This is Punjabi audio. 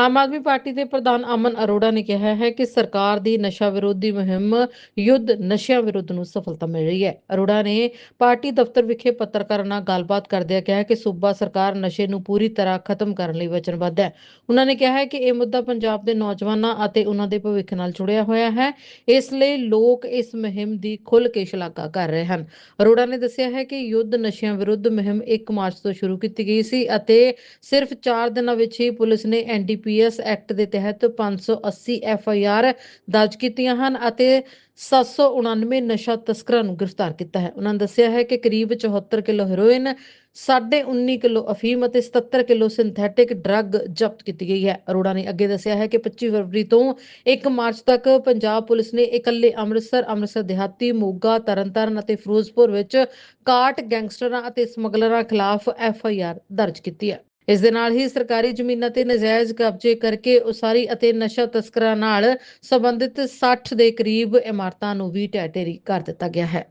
ਆਮ ਆਦਮੀ ਪਾਰਟੀ ਦੇ ਪ੍ਰਧਾਨ ਅਮਨ ਅਰੋੜਾ ਨੇ ਕਿਹਾ ਹੈ ਕਿ ਸਰਕਾਰ ਦੀ ਨਸ਼ਾ ਵਿਰੋਧੀ ਮੁਹਿੰਮ ਯੁੱਧ ਨਸ਼ਿਆਂ ਵਿਰੁੱਧ ਨੂੰ ਸਫਲਤਾ ਮਿਲ ਰਹੀ ਹੈ। ਅਰੋੜਾ ਨੇ ਪਾਰਟੀ ਦਫ਼ਤਰ ਵਿਖੇ ਪੱਤਰਕਾਰਾਂ ਨਾਲ ਗੱਲਬਾਤ ਕਰਦਿਆਂ ਕਿਹਾ ਕਿ ਸੂਬਾ ਸਰਕਾਰ ਨਸ਼ੇ ਨੂੰ ਪੂਰੀ ਤਰ੍ਹਾਂ ਖਤਮ ਕਰਨ ਲਈ ਵਚਨਬੱਧ ਹੈ। ਉਹਨਾਂ ਨੇ ਕਿਹਾ ਹੈ ਕਿ ਇਹ ਮੁੱਦਾ ਪੰਜਾਬ ਦੇ ਨੌਜਵਾਨਾਂ ਅਤੇ ਉਹਨਾਂ ਦੇ ਭਵਿੱਖ ਨਾਲ ਜੁੜਿਆ ਹੋਇਆ ਹੈ। ਇਸ ਲਈ ਲੋਕ ਇਸ ਮੁਹਿੰਮ ਦੀ ਖੁੱਲ੍ਹ ਕੇ ਸ਼ਲਾਘਾ ਕਰ ਰਹੇ ਹਨ। ਅਰੋੜਾ ਨੇ ਦੱਸਿਆ ਹੈ ਕਿ ਯੁੱਧ ਨਸ਼ਿਆਂ ਵਿਰੁੱਧ ਮੁਹਿੰਮ 1 ਮਾਰਚ ਤੋਂ ਸ਼ੁਰੂ ਕੀਤੀ ਗਈ ਸੀ ਅਤੇ ਸਿਰਫ 4 ਦਿਨਾਂ ਵਿੱਚ ਹੀ ਪੁਲਿਸ ਨੇ ਐਨਡੀਪੀਐਸ ਐਕਟ ਦੇ ਤਹਿਤ 580 ਐਫਆਈਆਰ ਦਰਜ ਕੀਤੀਆਂ ਹਨ ਅਤੇ 799 ਨਸ਼ਾ ਤਸਕਰਾਂ ਨੂੰ ਗ੍ਰਿਫਤਾਰ ਕੀਤਾ ਹੈ। ਉਹਨਾਂ ਦੱਸਿਆ ਹੈ ਕਿ ਕਰੀਬ 74 ਕਿਲੋ ਹੈਰੋਇਨ 19.5 ਕਿਲੋ ਅਫੀਮ ਅਤੇ 77 ਕਿਲੋ ਸਿੰਥੈਟਿਕ ਡਰੱਗ ਜ਼ਬਤ ਕੀਤੀ ਗਈ ਹੈ। ਅਰੋੜਾ ਨੇ ਅੱਗੇ ਦੱਸਿਆ ਹੈ ਕਿ 25 ਫਰਵਰੀ ਤੋਂ 1 ਮਾਰਚ ਤੱਕ ਪੰਜਾਬ ਪੁਲਿਸ ਨੇ ਇਕੱਲੇ ਅੰਮ੍ਰਿਤਸਰ ਅੰਮ੍ਰਿਤਸਰ ਦਿਹਾਤੀ, ਮੋਗਾ, ਤਰਨਤਾਰਨ ਅਤੇ ਫਿਰੋਜ਼ਪੁਰ ਵਿੱਚ ਕਾਟ ਗੈਂਗਸਟਰਾਂ ਅਤੇ ਸਮਗਲਰਾਂ ਖਿਲਾਫ ਐਫ ਆਈ ਆਰ ਦਰਜ ਕੀਤੀ ਹੈ। ਇਸ ਦੇ ਨਾਲ ਹੀ ਸਰਕਾਰੀ ਜ਼ਮੀਨਾਂ ਤੇ ਨਜਾਇਜ਼ ਕਬਜ਼ੇ ਕਰਕੇ ਉਸਾਰੀ ਅਤੇ ਨਸ਼ਾ ਤਸਕਰਾਂ ਨਾਲ ਸੰਬੰਧਿਤ 60 ਦੇ ਕਰੀਬ ਇਮਾਰਤਾਂ ਨੂੰ ਵੀ ਢਹਿ ਢੇਰੀ ਕਰ ਦਿੱਤਾ ਗਿਆ ਹੈ।